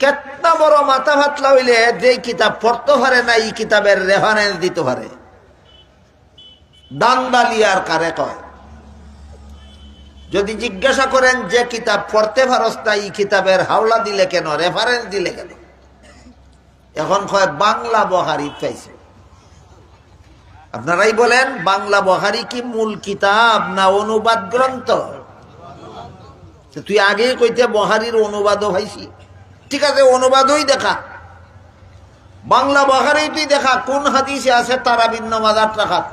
কেতনা বড় মাথা ভাতলা হইলে যে কিতাব পড়তে পারে না, এই কিতাবের রেফারেন্স দিতে পারে। দান্দালিয়ার কারে কয়? যদি জিজ্ঞাসা করেন যে কিতাব পড়তে পারস না, এই কিতাবের হাওলা দিলে কেন রেফারেন্স দিলে কেন? এখন কয়, বাংলা বহারি পাইছে। আপনারাই বলেন, বাংলা বহারি কি মূল কিতাব না অনুবাদ গ্রন্থ? তুই আগেই কইতে বহারির অনুবাদও ভাইছি ঠিক আছে, অনুবাদই দেখা। বাংলা বহারি তুই দেখা, কোন হাদিসে আছে তারা ভিন্ন মাজার রাখাত?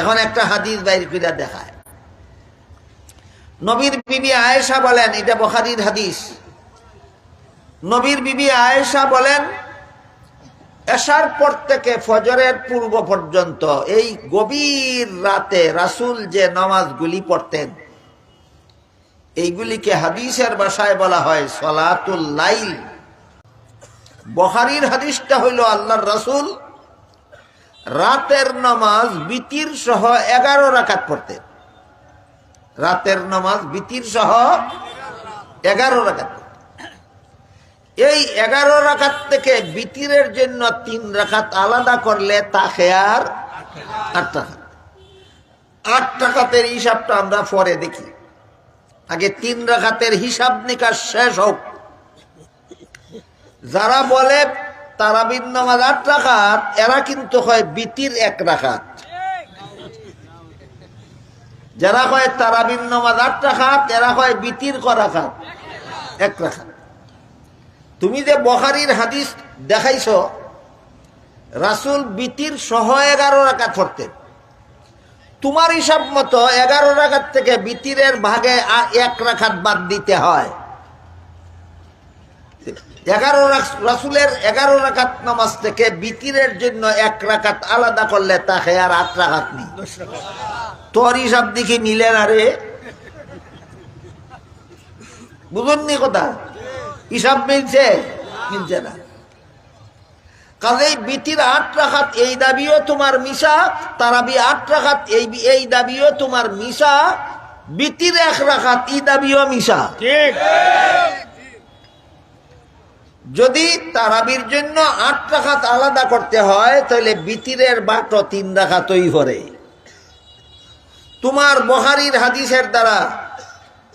এখন একটা হাদিস বাইর করে দেখায়। নবীর বিবি আয়েশা বলেন, এটা বখারির হাদিস। নবীর বিবি আয়েশা বলেন, এশার পর থেকে ফজরের পূর্ব পর্যন্ত এই গভীর রাতে রাসূল যে নামাজগুলি পড়তেন এইগুলিকে হাদিসের ভাষায় বলা হয় সলাতুল লাইল। বহারির হাদিসটা হইল আল্লাহর রাসুল রাতের নামাজ বিতির সহ এগারো রাকাত পড়তেন। রাতের নামাজ বিতির সহ এগারো রাকাত এই এগারো রাকাত থেকে বিতিরের জন্য তিন রাকাত আলাদা করলে তা খেয়ার আট টাকা আট টাকাতের হিসাবটা আমরা পরে দেখি। আগে তিন রাখাতের হিসাব নিকাশ শেষ হোক। যারা বলে তারাবিন নামাজ আট রাখাত এরা কিন্তু হয় বিতির এক রাখাত যারা কয় তারাবিন নামাজ আট রাখাত এরা কয় বিতির ক রাখাত এক রাখাত তুমি যে বখারির হাদিস দেখাইছ, রাসুল বিতির সহ এগারো রাখাত পড়তেন। তোমার হিসাব মতো এগারো রাখাত থেকে বিতিরের ভাগে এক রাখাত বাদ দিতে হয়। এগারো রাসুলের এগারো রাখাত নামাজ থেকে বিতিরের জন্য এক রাখাত আলাদা করলে তাকে আর আট রাখাত নেই। তোর হিসাব দেখি মিলে না রে। বুঝুননি কথা? হিসাব মিলছে? মিলছে না। কাজেই বিতির আট রাখাত এই দাবিও তোমার মিশা তারাবি আট রাখাত এই এই দাবিও তোমার মিশা বিতির এক রাখাত এই দাবিও মিশা। ঠিক। যদি তারাবির জন্য আট রাখাত আলাদা করতে হয় তাহলে বিতিরের বাটো তিন রাখা রাখাতই ভরে তোমার বহারির হাদিসের দ্বারা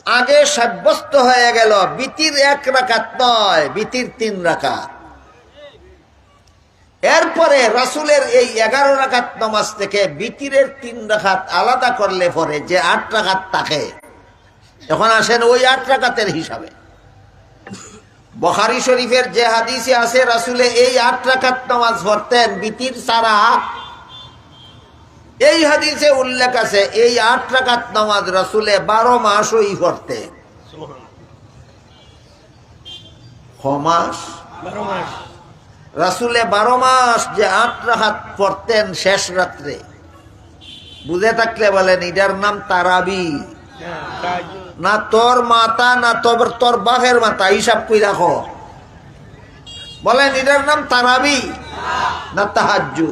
আগে সাব্যস্ত হয়ে গেল বিতির এক রাখাত নয় বিতির তিন রাখাত। এরপরে রাসুলের এই এগারো রাখাত নামাজ থেকে বিতিরের তিন রাখাত আলাদা করলে পরে যে আট রাখাত থাকে এখন আসেন ওই আট রাখাতের হিসাবে। বখারি শরীফের যে হাদিসে আছে রাসুলে এই আট রাখাত নামাজ পড়তেন বিতির সারা এই হাদিসে উল্লেখ আছে এই আট রাখাত নামাজ রাসুলে বারো মাস? বারো মাস। রাসুলে বারো মাস যে আট রাখাত পড়তেন শেষ রাত্রে। বুঝে থাকলে বলেন, এটার নাম তারাবি। না তোর মাতা, না তোর তোর বাঘের মাতা, হিসাব কই রাখো। বলেন, এটার নাম তারাবি না তাহাজ্জু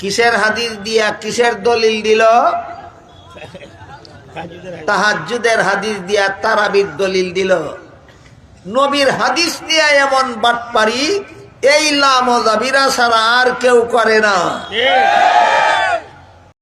কিসের হাদিস দিয়া কিসের দলিল দিল? তাহাজ্জুদের আগে। হাদিস দিয়া তারাবির দলিল দিল। নবীর হাদিস দিয়া এমন বাটপারি এই লামজাবিরা ছাড়া আর কেউ করে না।